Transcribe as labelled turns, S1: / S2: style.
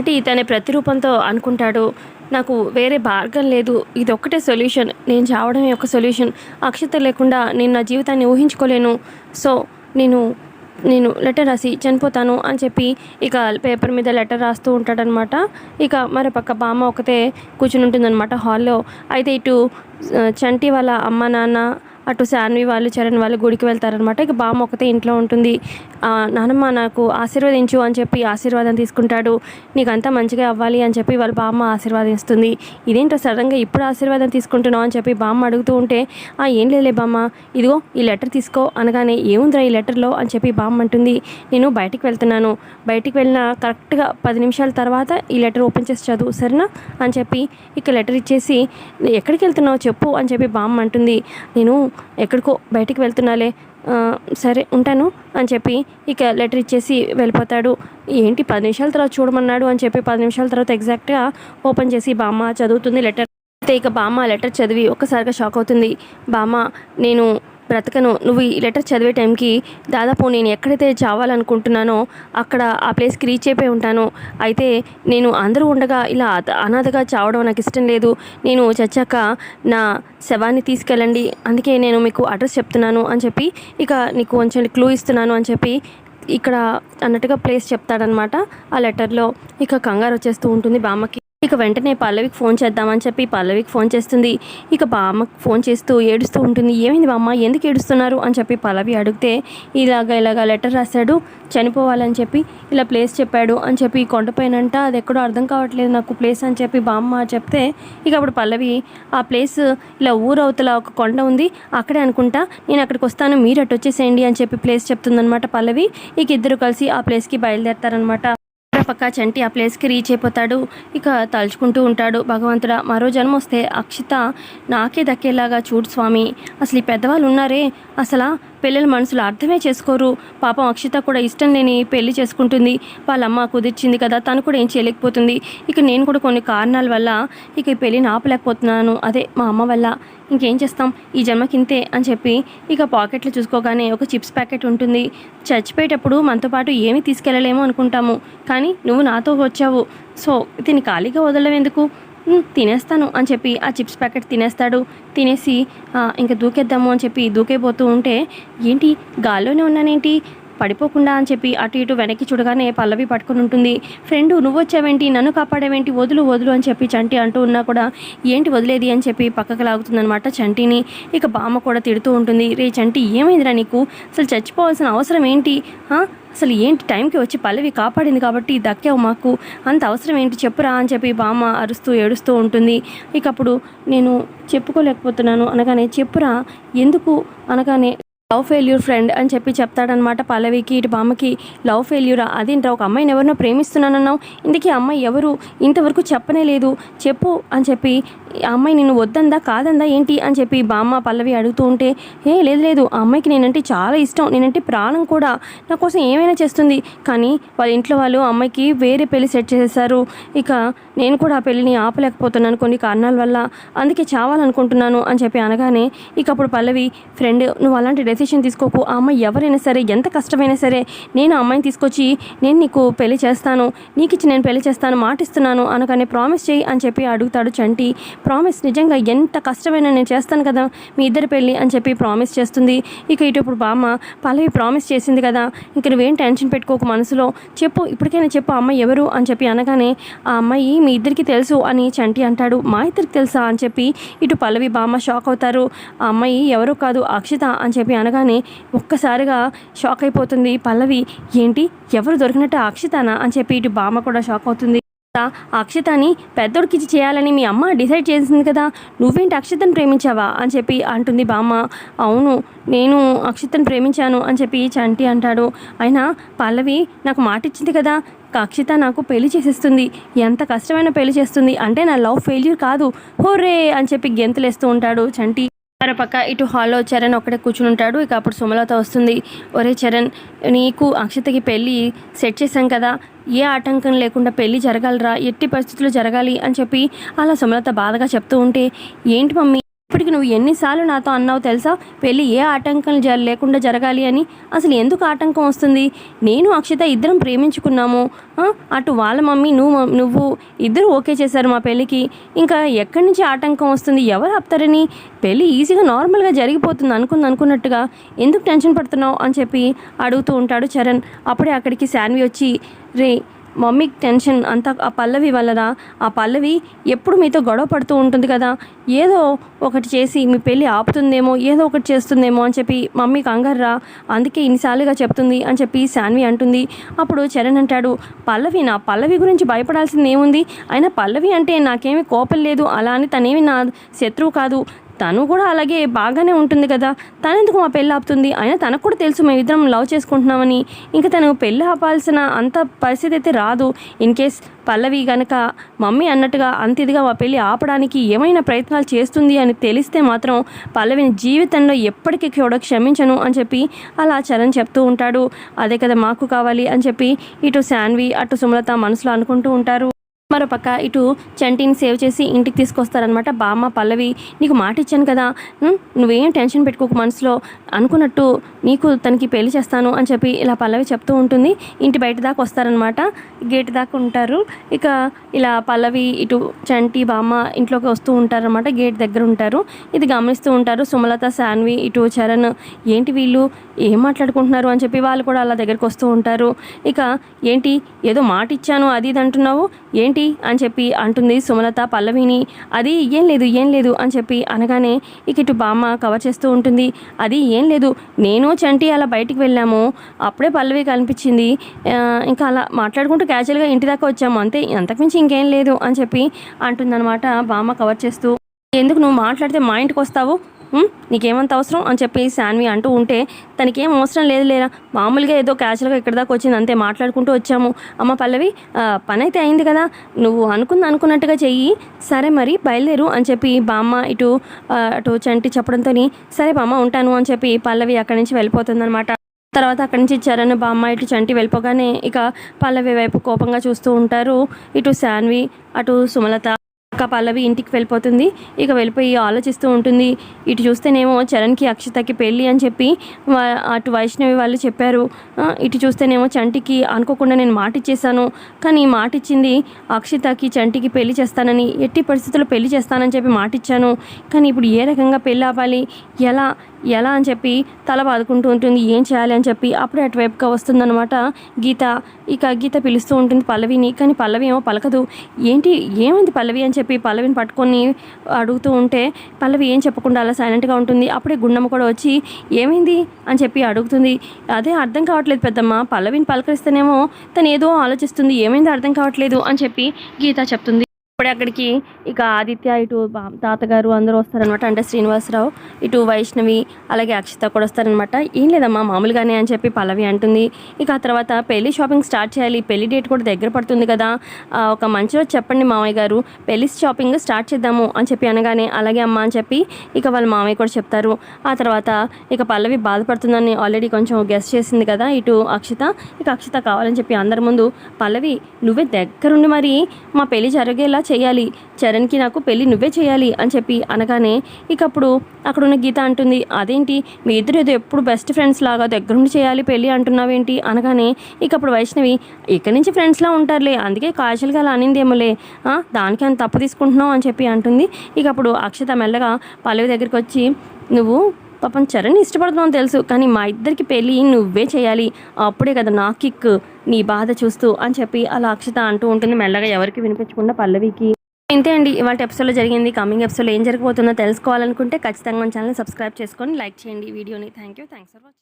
S1: చంటి తన ప్రతిరూపంతో అనుకుంటాడు. నాకు వేరే మార్గం లేదు. ఇది ఒక్కటే సొల్యూషన్. నేను చావడమే ఒక సొల్యూషన్. అక్షత లేకుండా నేను నా జీవితాన్ని ఊహించుకోలేను. సో నేను నేను లెటర్ రాసి చనిపోతాను అని చెప్పి ఇక పేపర్ మీద లెటర్ రాస్తూ ఉంటాడనమాట ఇక మరి పక్క బామ్మ ఒకతే కూర్చుని ఉంటుందన్నమాట హాల్లో. అయితే ఇటు చంటి వాళ్ళ అమ్మ నాన్న అటు శాన్వి వాళ్ళు చరణ్ వాళ్ళు గుడికి వెళ్తారనమాట ఇక బామ్మ ఒకతే ఇంట్లో ఉంటుంది. ఆ, నానమ్మ నాకు ఆశీర్వదించు అని చెప్పి ఆశీర్వాదం తీసుకుంటాడు. నీకంతా మంచిగా అవ్వాలి అని చెప్పి వాళ్ళ బామ్మ ఆశీర్వాదిస్తుంది. ఇదేంటో సడన్గా ఇప్పుడు ఆశీర్వాదం తీసుకుంటున్నావు అని చెప్పి బామ్మ అడుగుతూ ఉంటే ఆ ఏం లేదులే బామ్మ. ఇదిగో ఈ లెటర్ తీసుకో అనగానే ఏముందిరా ఈ లెటర్లో అని చెప్పి బామ్మ అంటుంది. నేను బయటికి వెళ్తున్నాను. బయటికి వెళ్ళిన కరెక్ట్గా పది నిమిషాల తర్వాత ఈ లెటర్ ఓపెన్ చేసి చదువు సరేనా అని చెప్పి ఇక లెటర్ ఇచ్చేసి ఎక్కడికి వెళ్తున్నావు చెప్పు అని చెప్పి బామ్మ అంటుంది. నేను ఎక్కడికో బయటికి వెళ్తున్నాలే సరే ఉంటాను అని చెప్పి ఇక లెటర్ ఇచ్చేసి వెళ్ళిపోతాడు. ఏంటి పది నిమిషాల తర్వాత చూడమన్నాడు అని చెప్పి పది నిమిషాల తర్వాత ఎగ్జాక్ట్గా ఓపెన్ చేసి బామ్మ చదువుతుంది లెటర్. అయితే ఇక బామ్మ లెటర్ చదివి ఒక్కసారిగా షాక్ అవుతుంది. బామ్మ నేను బ్రతకను. నువ్వు ఈ లెటర్ చదివే టైంకి దాదాపు నేను ఎక్కడైతే చావాలనుకుంటున్నానో అక్కడ ఆ ప్లేస్కి రీచ్ అయిపోయి ఉంటాను. అయితే నేను అందరూ ఉండగా ఇలా అనాథగా చావడం నాకు ఇష్టం లేదు. నేను చచ్చాక నా శవాన్ని తీసుకెళ్ళండి. అందుకే నేను మీకు అడ్రస్ చెప్తున్నాను అని చెప్పి ఇక నీకు కొంచెం క్లూ ఇస్తున్నాను అని చెప్పి ఇక్కడ అన్నట్టుగా ప్లేస్ చెప్తాడనమాట ఆ లెటర్లో. ఇక కంగారు వచ్చేస్తూ ఉంటుంది బామ్మకి. ఇక వెంటనే పల్లవికి ఫోన్ చేద్దామని చెప్పి పల్లవికి ఫోన్ చేస్తుంది. ఇక బామ్మకు ఫోన్ చేస్తూ ఏడుస్తూ ఉంటుంది. ఏమైంది బామ్మ? ఎందుకు ఏడుస్తున్నారు? అని చెప్పి పల్లవి అడిగితే ఇలాగ ఇలాగ లెటర్ రాశాడు చనిపోవాలని చెప్పి ఇలా ప్లేస్ చెప్పాడు అని చెప్పి కొండపైనంట. అది ఎక్కడో అర్థం కావట్లేదు నాకు ప్లేస్ అని చెప్పి బామ్మ చెప్తే ఇక అప్పుడు పల్లవి ఆ ప్లేస్ ఇలా ఊరవతల ఒక కొండ ఉంది. అక్కడే అనుకుంటా. నేను అక్కడికి వస్తాను. మీరు అటు వచ్చేసేయండి అని చెప్పి ప్లేస్ చెప్తుందనమాట పల్లవి. ఇక ఇద్దరు కలిసి ఆ ప్లేస్కి బయలుదేరతారనమాట పక్క చంటి ఆ ప్లేస్కి రీచ్ అయిపోతాడు. ఇక తలుచుకుంటూ ఉంటాడు. భగవంతుడా మరో జన్మ వస్తే అక్షిత నాకే దక్కేలాగా చూడు స్వామి. అసలు ఈ పెద్దవాళ్ళు ఉన్నారే? అసలు పిల్లల మనసులు అర్థమే చేసుకోరు. పాపం అక్షిత కూడా ఇష్టం లేని పెళ్ళి చేసుకుంటుంది. వాళ్ళమ్మ కుదిర్చింది కదా తను కూడా ఏం చేయలేకపోతుంది. ఇక నేను కూడా కొన్ని కారణాల వల్ల ఇక ఈ పెళ్ళిని ఆపలేకపోతున్నాను. అదే మా అమ్మ వల్ల. ఇంకేం చేస్తాం? ఈ జన్మకింతే అని చెప్పి ఇక పాకెట్లు చూసుకోగానే ఒక చిప్స్ ప్యాకెట్ ఉంటుంది. చచ్చిపోయేటప్పుడు మనతో పాటు ఏమీ తీసుకెళ్ళలేమో అనుకుంటాము. కానీ నువ్వు నాతో వచ్చావు. సో దీన్ని ఖాళీగా వదలడం ఎందుకు? తినేస్తాను అని చెప్పి ఆ చిప్స్ ప్యాకెట్ తినేస్తాడు. తినేసి ఇంకా దూకేద్దాము అని చెప్పి దూకేపోతూ ఉంటే ఏంటి గాల్లోనే ఉన్నానేంటి? పడిపోకుండా అని చెప్పి అటు ఇటు వెనక్కి చూడగానే పల్లవి పట్టుకుని ఉంటుంది. ఫ్రెండు నువ్వు వచ్చావేంటి నన్ను కాపాడేవేంటి? వదులు వదులు అని చెప్పి చంటి అంటూ ఉన్నా కూడా ఏంటి వదిలేది? అని చెప్పి పక్కకు లాగుతుందనమాట చంటిని. ఇక బామ్మ కూడా తిడుతూ ఉంటుంది. రే చంటి ఏమైందిరా నీకు? అసలు చచ్చిపోవాల్సిన అవసరం ఏంటి? అసలు ఏంటి టైంకి వచ్చి పల్లవి కాపాడింది కాబట్టి దక్కావు మాకు అంత అవసరం ఏంటి? చెప్పురా అని చెప్పి బామ్మ అరుస్తూ ఏడుస్తూ ఉంటుంది. ఇక అప్పుడు నేను చెప్పుకోలేకపోతున్నాను అనగానే చెప్పురా ఎందుకు అనగానే లవ్ ఫెయిల్యూర్ ఫ్రెండ్ అని చెప్పి చెప్తాడనమాట పల్లవికి ఇటు బామ్మకి లవ్ ఫెయిల్యూరా? అదేంట్రా ఒక అమ్మాయిని ఎవరినో ప్రేమిస్తున్నానన్నావు? ఇందుకే అమ్మాయి ఎవరు? ఇంతవరకు చెప్పనే లేదు. చెప్పు అని చెప్పి ఆ అమ్మాయి నిన్ను వద్దందా కాదందా ఏంటి? అని చెప్పి బామ్మ పల్లవి అడుగుతూ ఉంటే ఏ లేదు లేదు ఆ అమ్మాయికి నేనంటే చాలా ఇష్టం నేనంటే ప్రాణం కూడా నా కోసం ఏమైనా చేస్తుంది. కానీ వాళ్ళ ఇంట్లో వాళ్ళు అమ్మాయికి వేరే పెళ్ళి సెట్ చేసేసారు ఇక నేను కూడా ఆ పెళ్ళిని ఆపలేకపోతున్నాను కొన్ని కారణాల వల్ల అందుకే చావాలనుకుంటున్నాను అని చెప్పి అనగానే ఇక అప్పుడు పల్లవి ఫ్రెండ్ నువ్వు అలాంటి డెసిషన్ తీసుకోకు. ఆ అమ్మాయి ఎవరైనా సరే ఎంత కష్టమైనా సరే నేను ఆ అమ్మాయిని తీసుకొచ్చి నేను నీకు పెళ్ళి చేస్తాను నీకు ఇచ్చి నేను పెళ్ళి చేస్తాను మాటిస్తున్నాను అనగానే ప్రామిస్ చేయి అని చెప్పి అడుగుతాడు చంటి. ప్రామిస్ నిజంగా ఎంత కష్టమైనా నేను చేస్తాను కదా మీ ఇద్దరి పెళ్ళి అని చెప్పి ప్రామిస్ చేస్తుంది. ఇక ఇటు ఇప్పుడు బామ్మ పల్లవి ప్రామిస్ చేసింది కదా ఇంక నువ్వేం టెన్షన్ పెట్టుకోకు మనసులో. చెప్పు ఇప్పటికైనా చెప్పు అమ్మాయి ఎవరు అని చెప్పి అనగానే ఆ అమ్మాయి మీ ఇద్దరికి తెలుసు అని చంటి అంటాడు. మా ఇద్దరికి తెలుసా అని చెప్పి ఇటు పల్లవి బామ్మ షాక్ అవుతారు. ఆ అమ్మాయి ఎవరో కాదు అక్షిత అని చెప్పి అనగానే ఒక్కసారిగా షాక్ అయిపోతుంది. పల్లవి ఏంటి ఎవరు దొరికినట్టు అక్షితనా అని చెప్పి ఇటు బామ్మ కూడా షాక్ అవుతుంది. అక్షతని పెద్దోడికిచ్చి చేయాలని మీ అమ్మ డిసైడ్ చేసింది కదా. నువ్వేంటి అక్షతను ప్రేమించావా? అని చెప్పి అంటుంది బామ్మ. అవును నేను అక్షితను ప్రేమించాను అని చెప్పి చంటి అంటాడు. అయినా పల్లవి నాకు మాట ఇచ్చింది కదా. అక్షిత నాకు పెళ్ళి చేసేస్తుంది. ఎంత కష్టమైన పెళ్ళి చేస్తుంది అంటే నా లవ్ ఫెయిల్యూర్ కాదు. హోర్రే! అని చెప్పి గెంతులేస్తూ ఉంటాడు చంటి. మరోపక్క ఇటు హాల్లో చరణ్ ఒక్కడే కూర్చుని ఉంటాడు. ఇక అప్పుడు సుమలత వస్తుంది. ఒరే చరణ్ నీకు అక్షతకి పెళ్ళి సెట్ చేశాం కదా. ఏ ఆటంకం లేకుండా పెళ్ళి జరగాలరా. ఎట్టి పరిస్థితులు జరగాలి అని చెప్పి అలా సుమలత బాధగా చెప్తూ ఉంటే ఏంటి మమ్మీ? ఇప్పటికి నువ్వు ఎన్నిసార్లు నాతో అన్నావు తెలుసా? పెళ్ళి ఏ ఆటంకం జ లేకుండా జరగాలి అని. అసలు ఎందుకు ఆటంకం వస్తుంది? నేను అక్షిత ఇద్దరం ప్రేమించుకున్నాము. అటు వాళ్ళ మమ్మీ నువ్వు నువ్వు ఇద్దరు ఓకే చేశారు మా పెళ్ళికి. ఇంకా ఎక్కడి నుంచి ఆటంకం వస్తుంది? ఎవరు ఆపుతారని? పెళ్ళి ఈజీగా నార్మల్గా జరిగిపోతుంది అనుకుంది అనుకున్నట్టుగా. ఎందుకు టెన్షన్ పడుతున్నావు? అని చెప్పి అడుగుతూ ఉంటాడు చరణ్. అప్పుడే అక్కడికి శాన్వి వచ్చి రే మమ్మీకి టెన్షన్ అంతా ఆ పల్లవి వల్లరా ఆ పల్లవి ఎప్పుడు మీతో గొడవ పడుతూ ఉంటుంది కదా? ఏదో ఒకటి చేసి మీ పెళ్ళి ఆపుతుందేమో ఏదో ఒకటి చేస్తుందేమో అని చెప్పి మమ్మీ కంగారురా. అందుకే ఇన్నిసార్లుగా చెప్తుంది అని చెప్పి శాన్వి అంటుంది. అప్పుడు చరణ్ అంటాడు పల్లవి నా పల్లవి గురించి భయపడాల్సింది ఏముంది అయినా పల్లవి అంటే నాకేమీ కోపం లేదు. అలా అని తనేమి నా శత్రువు కాదు. తను కూడా అలాగే బాగానే ఉంటుంది కదా. తను ఎందుకు మా పెళ్ళి ఆపుతుంది? అయినా తనకు కూడా తెలుసు మేము ఇద్దరం లవ్ చేసుకుంటున్నామని. ఇంకా తను పెళ్ళి ఆపాల్సిన అంత పరిస్థితి అయితే రాదు. ఇన్ కేస్ పల్లవి గనక మమ్మీ అన్నట్టుగా అంత ఇదిగా మా పెళ్ళి ఆపడానికి ఏమైనా ప్రయత్నాలు చేస్తుంది అని తెలిస్తే మాత్రం పల్లవిని జీవితంలో ఎప్పటికీ కూడా క్షమించను అని చెప్పి అలా చరణ్ చెప్తూ ఉంటాడు. అదే కదా మాకు కావాలి అని చెప్పి ఇటు శాన్వి అటు సుమలత మనసులో అనుకుంటూ ఉంటారు. మరోపక్క ఇటు చంటిని సేవ్ చేసి ఇంటికి తీసుకొస్తారనమాట బామ్మ పల్లవి నీకు మాట ఇచ్చాను కదా నువ్వేం టెన్షన్ పెట్టుకోకు మనసులో. అనుకున్నట్టు నీకు తనకి పెళ్ళి చేస్తాను అని చెప్పి ఇలా పల్లవి చెప్తూ ఉంటుంది. ఇంటి బయట దాకా వస్తారనమాట గేట్ దాకా ఉంటారు. ఇక ఇలా పల్లవి ఇటు చంటి బామ్మ ఇంట్లోకి వస్తూ ఉంటారనమాట గేట్ దగ్గర ఉంటారు. ఇది గమనిస్తూ ఉంటారు. సుమలత శాన్వి ఇటు చరణ్ ఏంటి వీళ్ళు? ఏం మాట్లాడుకుంటున్నారు? అని చెప్పి వాళ్ళు కూడా అలా దగ్గరికి వస్తూ ఉంటారు. ఇక ఏంటి? ఏదో మాట ఇచ్చాను అది ఇది అంటున్నావు? ఏంటి? అని చెప్పి అంటుంది సుమలత పల్లవిని. అది ఏం లేదు ఏం లేదు అని చెప్పి అనగానే ఇక ఇటు బామ్మ కవర్ చేస్తూ ఉంటుంది. అది ఏం లేదు నేను చంటి అలా బయటికి వెళ్ళాము. అప్పుడే పల్లవి కనిపించింది. ఇంకా అలా మాట్లాడుకుంటూ క్యాజువల్గా ఇంటి దాకా వచ్చాము. అంతే అంతకుమించి ఇంకేం లేదు అని చెప్పి అంటుందన్నమాట బామ్మ కవర్ చేస్తూ. ఎందుకు నువ్వు మాట్లాడితే మా ఇంటికి వస్తావు? నీకేమంత అవసరం? అని చెప్పి శాన్వి అంటూ ఉంటే తనకేం అవసరం లేదు లేరా? మామూలుగా ఏదో క్యాజువల్గా ఇక్కడ దాకా వచ్చింది అంతే మాట్లాడుకుంటూ వచ్చాము. అమ్మ పల్లవి పని అయితే అయింది కదా? నువ్వు అనుకుంది అనుకున్నట్టుగా చెయ్యి. సరే మరి బయలుదేరు అని చెప్పి బామ్మ ఇటు అటు చంటి చెప్పడంతో సరే బామ్మ ఉంటాను అని చెప్పి పల్లవి అక్కడి నుంచి వెళ్ళిపోతుందన్నమాట. తర్వాత అక్కడి నుంచి చరణ్ బామ్మ ఇటు చంటి వెళ్ళిపోగానే ఇక పల్లవి వైపు కోపంగా చూస్తూ ఉంటారు. ఇటు శాన్వి అటు సుమలత అక్క పల్లవి ఇంటికి వెళ్ళిపోతుంది. ఇక వెళ్ళిపోయి ఆలోచిస్తూ ఉంటుంది. ఇటు చూస్తేనేమో చరణ్కి అక్షతకి పెళ్ళి అని చెప్పి అటు వైష్ణవి వాళ్ళు చెప్పారు. ఇటు చూస్తేనేమో చంటికి అనుకోకుండా నేను మాట ఇచ్చేసాను కానీ మాట ఇచ్చింది అక్షితకి చంటికి పెళ్ళి చేస్తానని ఎట్టి పరిస్థితుల్లో పెళ్ళి చేస్తానని చెప్పి మాట ఇచ్చాను. కానీ ఇప్పుడు ఏ రకంగా పెళ్ళి ఆపాలి ఎలా? ఎలా అని చెప్పి తల బాదుకుంటూ ఉంటుంది ఏం చేయాలి అని చెప్పి అప్పుడే అటువైపుగా వస్తుందన్నమాట. గీత ఇక గీత పిలుస్తూ ఉంటుంది పల్లవిని కానీ పల్లవి ఏమో పలకదు. ఏంటి ఏమైంది పల్లవి అని చెప్పి పల్లవిని పట్టుకొని అడుగుతూ ఉంటే పల్లవి ఏం చెప్పకుండా అలా సైలెంట్గా ఉంటుంది. అప్పుడే గుండమ్మ కూడా వచ్చి ఏమైంది? అని చెప్పి అడుగుతుంది. అదే అర్థం కావట్లేదు పెద్దమ్మ పల్లవిని పలకరిస్తేనేమో తను ఏదో ఆలోచిస్తుంది ఏమైంది అర్థం కావట్లేదు? అని చెప్పి గీత చెప్తుంది. అప్పుడే అక్కడికి ఇక ఆదిత్య ఇటు తాతగారు అందరూ వస్తారనమాట అంటే శ్రీనివాసరావు ఇటు వైష్ణవి అలాగే అక్షిత కూడా వస్తారనమాట ఏం లేదమ్మా మామూలుగానే అని చెప్పి పల్లవి అంటుంది. ఇక ఆ తర్వాత పెళ్ళి షాపింగ్ స్టార్ట్ చేయాలి. పెళ్ళి డేట్ కూడా దగ్గర పడుతుంది కదా. ఒక మంచి రోజు చెప్పండి మామయ్య గారు. పెళ్ళి షాపింగ్ స్టార్ట్ చేద్దాము అని చెప్పి అనగానే అలాగే అమ్మా అని చెప్పి ఇక వాళ్ళ మామయ్య కూడా చెప్తారు. ఆ తర్వాత ఇక పల్లవి బాధపడుతుందని ఆల్రెడీ కొంచెం గెస్ట్ చేసింది కదా ఇటు అక్షిత. ఇక అక్షిత కావాలని చెప్పి అందరి ముందు పల్లవి నువ్వే దగ్గరుండి మరి. మా పెళ్ళి జరిగేలా చేయాలి. చరణ్కి నాకు పెళ్ళి నువ్వే చేయాలి అని చెప్పి అనగానే ఇక అప్పుడు అక్కడ ఉన్న గీత అంటుంది అదేంటి? మీ ఇద్దరు ఏదో ఎప్పుడు బెస్ట్ ఫ్రెండ్స్ లాగా దగ్గరుండి చేయాలి పెళ్ళి అంటున్నావేంటి? అనగానే ఇక అప్పుడు వైష్ణవి ఇక్కడి నుంచి ఫ్రెండ్స్లా ఉంటారులే అందుకే కాజల్గా అలా అనిందేమోలే. దానికి అంత తప్పు తీసుకుంటున్నావు అని చెప్పి అంటుంది. ఇక అప్పుడు అక్షత మెల్లగా పల్లవి దగ్గరికి వచ్చి నువ్వు పాపం చరణ్ ఇష్టపడుతున్నావు తెలుసు కానీ మా ఇద్దరికి పెళ్ళి నువ్వే చేయాలి. అప్పుడే కదా నా కిక్ నీ బాధ చూస్తూ అని చెప్పి అలా అక్షత అంటూ ఉంటుంది మెల్లగా ఎవరికి వినిపించకుండా పల్లవికి. ఇంతే అండి ఇవాళ ఎపిసోడ్లో జరిగింది. కమింగ్ ఎపిసోడ్లో ఏం జరగబోతుందో తెలుసుకోవాలనుకుంటే ఖచ్చితంగా మన ఛానల్ సబ్స్క్రైబ్ చేసుకొని లైక్ చేయండి వీడియోని. Thank you thanks for watching